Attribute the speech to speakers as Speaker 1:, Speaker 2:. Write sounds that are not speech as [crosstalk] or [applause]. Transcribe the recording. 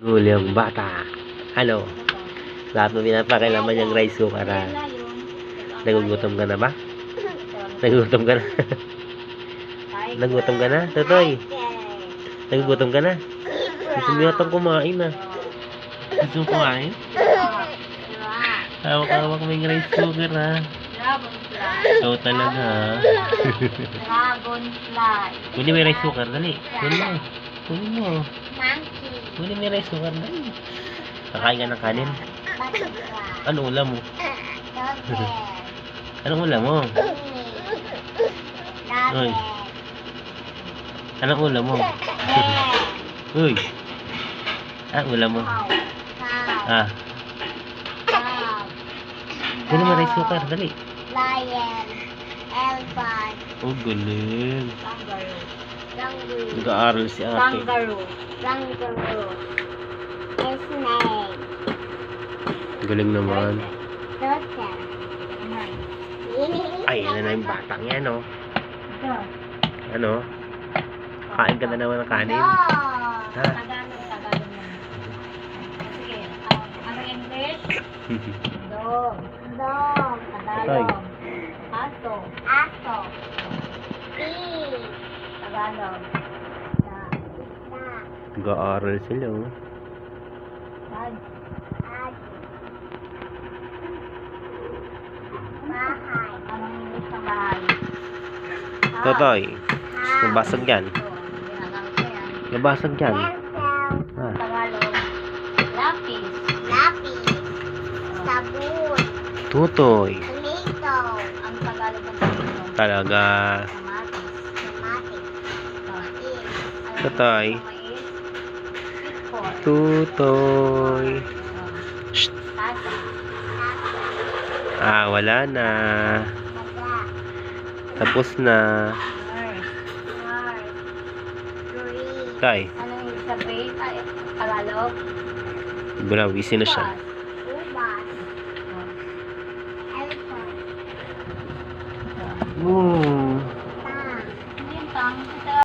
Speaker 1: Gulyang bata. Ano? Lahat mo pinapakilaman yung rice cooker ha. Nagugutom ka na ba? Nagugutom ka na? [laughs] Nagugutom ka na? Totoy? Nagugutom ka na? Gusto mo yatang kumain na. Gusto mo kumain? Hawak-hawak mo yung rice cooker ha. Ikaw talaga ha.
Speaker 2: Dragonfly.
Speaker 1: Kunin mo yung rice cooker, dali. Kunin mo. Kunin mo.
Speaker 2: Monkey.
Speaker 1: Kunin mo yung rice cooker, dali. Kakain ka ng kanin. Anong ulam mo? Anong ulam mo?
Speaker 2: Rabbit.
Speaker 1: Anong ulam mo? Uy. Ah, [laughs] ulam mo. Ah, kunin mo rice cooker, dali.
Speaker 2: Lion. Elephant.
Speaker 1: Oh, galing.
Speaker 2: Kangaroo.
Speaker 1: Nag-aaral si ate.
Speaker 2: Kangaroo. Kangaroo. Snake.
Speaker 1: Galing naman.
Speaker 2: Turtle.
Speaker 1: Ay, ano na yung batang yan, oh. Ano? Kain ka na naman ng kanin. Ha?
Speaker 2: Tagalog, Tagalog naman. Sige, um, ano English? [laughs] Dog. Dog. Tagalog. Aso. Aso. Tagalog.
Speaker 1: Nag-aaral sila, oh.
Speaker 2: Dad. Dad. Bahay. Anong English ng bahay?
Speaker 1: Totoy, nabasag yan. Nabasag yan. Ah,
Speaker 2: Tagalog. Lapis. Lapis. Sabon.
Speaker 1: tutoy.
Speaker 2: Tomato. Ang Tagalog ng tomato.
Speaker 1: Talaga. Tatay. Tutoy. Shh. Ah, wala na. Tapos na. Tay.
Speaker 2: Ano yung sabihin? Tagalog?
Speaker 1: Brawisin na siya.
Speaker 2: Ubas. Ubas. Elephant.